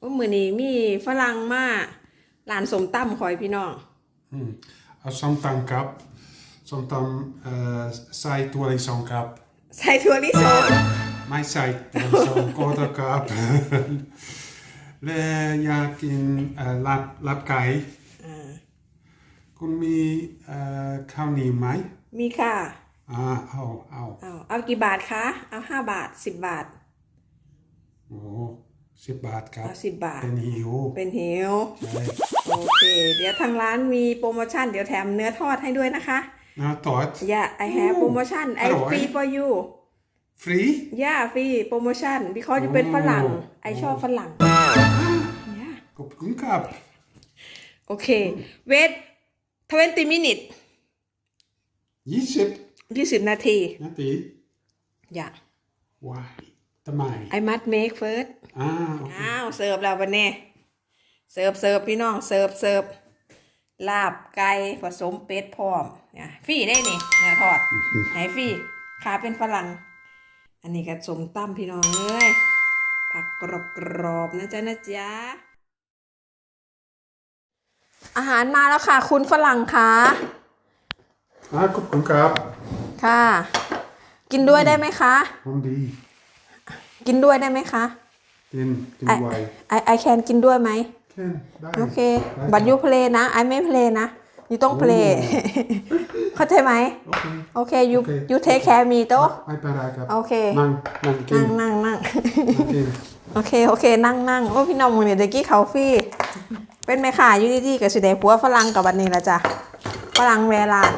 ว่ามือนี้มีฝรั่งมาร้านสมตั้มคอยพี่น้อง Mm. เอาส้มตำครับส้มตำเอ่อใส่ตัวลิสงครับ ใส่ถั่วลิสงไม่ใส่ตัวลิสงก็ได้ครับ และอยากกินเอ่อลาบลาบไก่คุณมีเอ่อข้าวเหนียวไหมมีค่ะ อ่าเอาเอาเอาเอากี่บาทคะ เอาห้าบาทสิบบาท โอ้ สิบบาทครับเอาสิบบาท เป็นหิว เป็นหิวใช่โอเค เดี๋ยวทางร้านมีโปรโมชั่น เดี๋ยวแถมเนื้อทอดให้ด้วยนะคะนะตอด Yeah I have promotion I อร่อย free for you ฟรี Yeah free promotion because อยู่เป็นฝรั่ง ไอชอบฝรั่ง Yeah ขอบคุณครับ โอเค wait 20 minutes ยี่สิบ20นาที นาที Yeah ว้าย ทำไม I must make first อ้าวโอเคอ้าวเสิร์ฟแล้ววันนี้เสิร์ฟเสิร์ฟพี่น้องเสิร์ฟเสิร์ฟลาบไก่ผสมเป็ดพร้อมเนี่ยฟรีได้นี่เนื้อทอดไหนฟรีขาเป็นฝรั่ง อันนี้ก็สมตั้มพี่น้องเอ้ยผักกรอบกรอบๆนะจ๊ะนะจ๊ะอาหารมาแล้วค่ะ คุณฝรั่งคะอ่าขอบคุณครับ ค่ะ กินด้วยได้ไหมคะหอมดี กินด้วยได้ไหมคะกินกินไอไวไอไอแคนกินด้วยไหมแค่ได้โอเคได้บัตยูเพลนะไอไม่เพลนะยูต้องเพลเข้าใจไหมโอเคโอเคยูโอเคยูเทคแคร์มีโตะไม่เป็นไรครับโอเคนั่งนั่งกินั่นงนั่งนั่งนั่งกินโอเคโอเคนั่งนั่งโอ้พี่น้องมึงเนี่ยเด็กกี้เขาฟรี่เป็นไหมค่ะอยูดีๆกับสิเดผัวฝรั่งกับวันนี้ละจ้ะฝรั่งเวลาน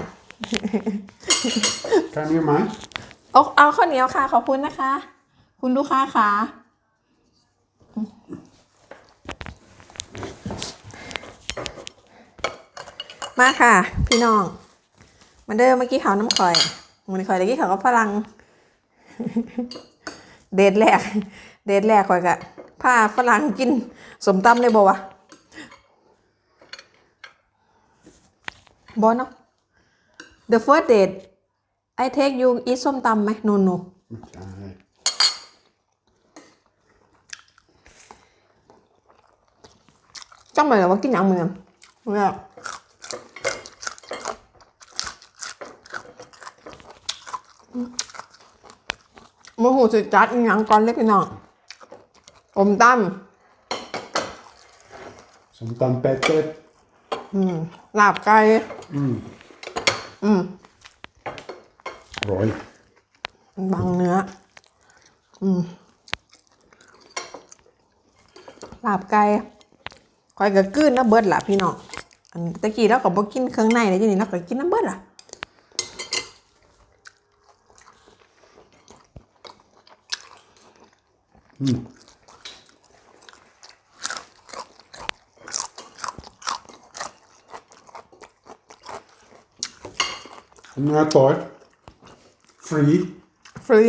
ข้าวเหนียวไหมเอาเอาข้าวเหนียวค่ะขอบคุณนะคะ คุณลูกค้าคะมาค่ะ พี่น้องมาเดิมเมื่อกี้เขาน้ำข่อยมันข่อยเมื่อกี้เขาก็ฝรั่งเดทแรก เดทแรกข่อยกะผ้าฝรั่งกินสมตำเลยบ่วะบอเนาะ the first date I take you eat ส้มตำไหม no no ใช่ จ้องไปเลยว่ากินอย่างเมืองเนี่ยโมโหสุดจัดอหย่างก่อนเล็กพี่น้องอมตั้มส้มตำเป็ดเป็ดลาบไก่ อืมอืมอร่อย บางเนื้อ อืมลาบไก่ค อยก็กื้นน้ำเบิดล่ะพี่น้องอันตะกี้เราก็บ่กินเครื่องในเลยทีนี้เราก็กินน้ำเบิดล่ะเนื้อทอดฟรี ฟรี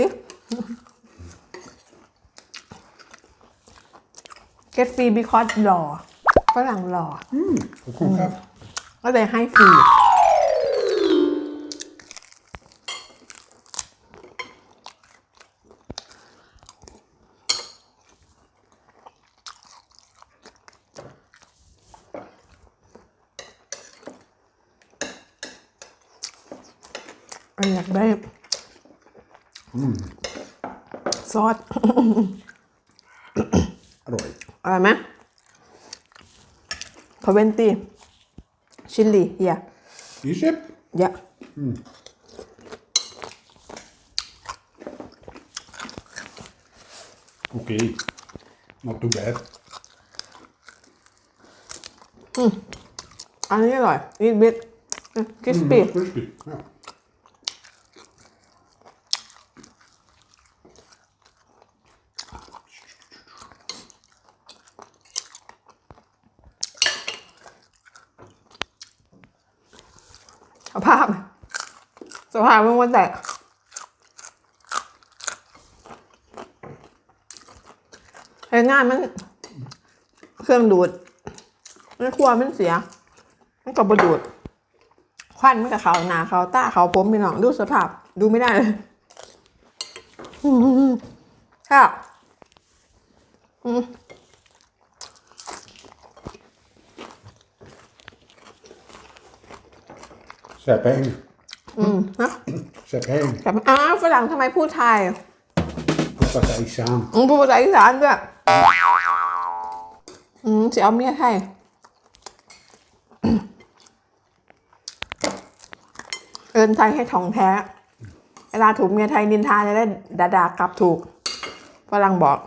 get free because หล่อ ฝรั่งหล่อขอบคุณครับ ก็เลยให้ฟรีอันอยากได้ซอส อร่อยอะไรไหม พาเวนตีชิลลี่เฮียยี่สิบเยอะโอเค not too bad อันนี้อร่อยนิดบิดคริสปี้ crispy ja พามันมาแตกไอ้หนมัน เครื่องดูดมันครัวมันเสีย มันก็บดูด ควันมันกับเขาหนาเขาตาเขาผมพี่น้องดูสภาพดูไม่ได้เลยค่ะอืมแสบแป้งอืมนะ Sepeng. แต่อ้าวฝรั่งทำไมพูดไทย Dat is iets aan. อืมพูดภาษาอีสานด้วยอืมจะเอาเมียไทยเอินไทยให้ทองแท้ เวลาถูกเมียไทยนินทาจะได้ดาดากลับถูกฝรั่งบอก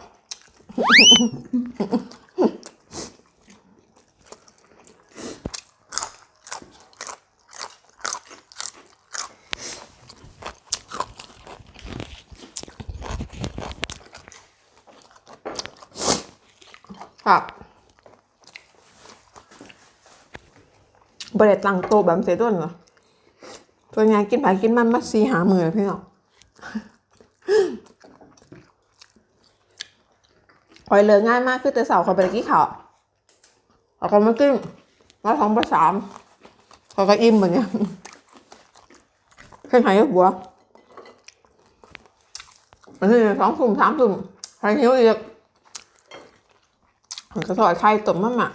ครับบริตังโตแบบเสต้นเหรอตัวงานกินผายกินมันมาซีหามือพี่น้องคอยเลิกง่ายมากคือแต่เสาร์คอยไปกี้เขาวเอาก็มากินมาท้องประสามคอยก็อิ่มเหมือนเนี้ยเพิ่งหายหัวมันคือสองสุ่มสามสุ่มใครหิวอีก มันก็ทอดไข่ต้มมะม่า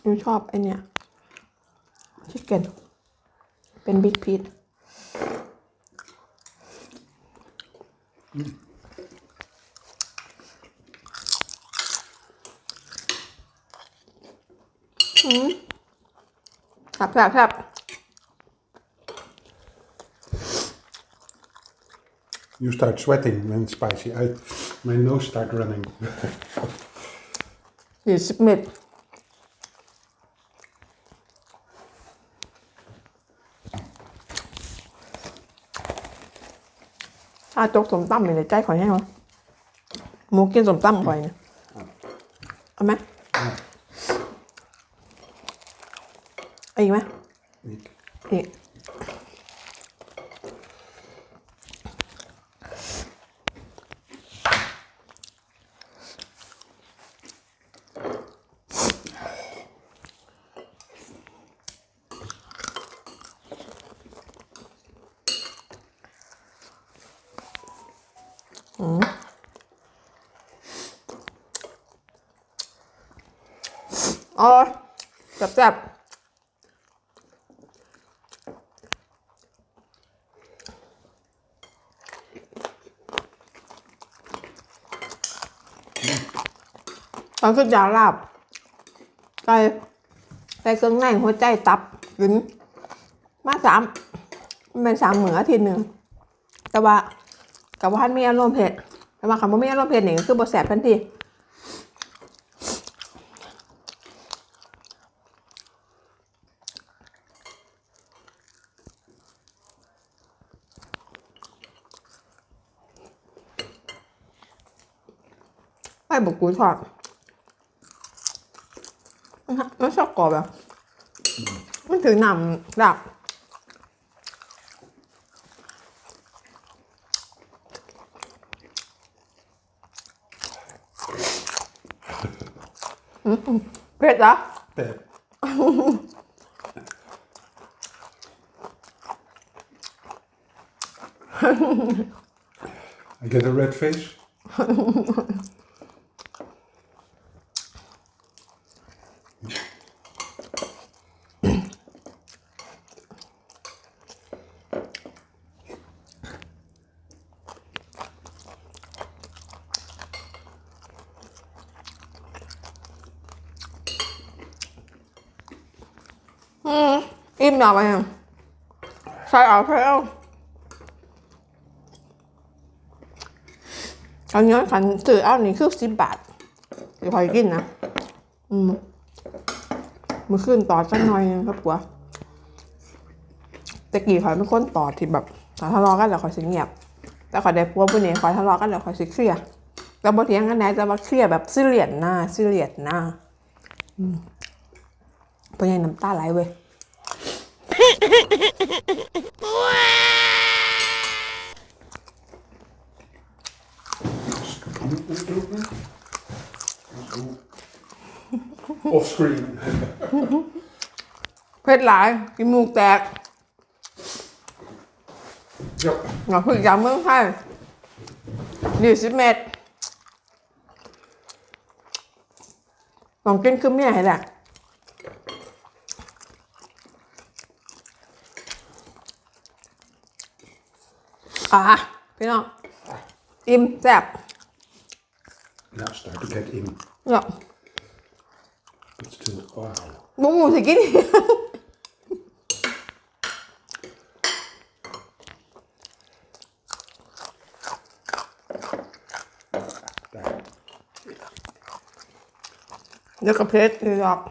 หนูชอบไอเนี้ยชิคเก้นเป็นบิ๊กพีทค รับครับครับ You start sweating when spicy. I, my nose start running. สี่สิบเม็ดถ้าจกสมตั้มอยู่ในใจข อยให้เหรอหมูกินสมตั้มข่อยเนี่ยเอาไหมเอาอีกไหมอีกอ๋อแซ่บๆ ตอนขึ้นยาลาบใส่ใส่เครื่องในหัวใจตับกินมาสามมันเป็นสามเหมืออาทิตย์หนึ่งแต่ว่ากับว่าท่านมีอารมณ์เผ็ดแต่ว่าคำว่ามีอารมณ์เผ็ดนี่ก็คือบทแสบทันทีไปบุกกูทอด มันมันชอบกรอบอะมันถื อหนำดับเผ็ดเอ Pep. I get a red face. im nào vậy sai ở phải không anh nhớ thành từ áo này cứ xin bạc thì phải กินนะ อืมมือขึ้นต่อสักหน่อยนึงครับผัวแต่กี่ขอยเป็นคนต่อที่แบบถ้าทะเลาะกันแล้วขอยสิเงียบ แต่ขอยได้ผัวผู้นี้ขอยทะเลาะกันแล้วขอยสิเครียดแต่บางทีกันไหนจะมาเครียดแบบซีเรียสหน้าซีเรียสหน้าอืมเป็นยังน้ำตาไหลเว้ย Off screen. เพชรหลายกินมูกแตก Yep. หงาพึ่งยำเมืองไทยยี่สิบเมตรลองกินคือเมียให้แหละ อะพี่น้องอิ่มแซ่บ Ja, start to get in. เนาะ It's too, wow. บุ้งหมูสิกิน Daar. เดี๋ยวกับเพชรนิวยอร์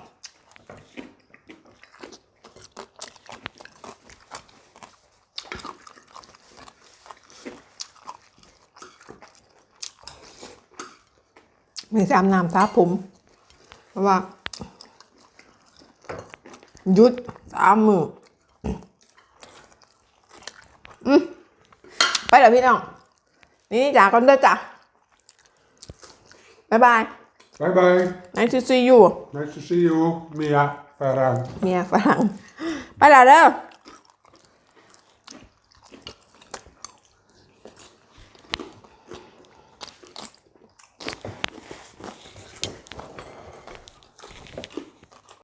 กมีสามน้ำท้าผม เพราะว่าหยุดสามมืออืมไปเดี๋ยวพี่น้อง นี่จ๋าก่อนเด้อจ้ะบ๊ายบาย Bye bye. nice to see you Nice to see you, Mia Ferran. เมียฝรั่งไปแล้วเด้อ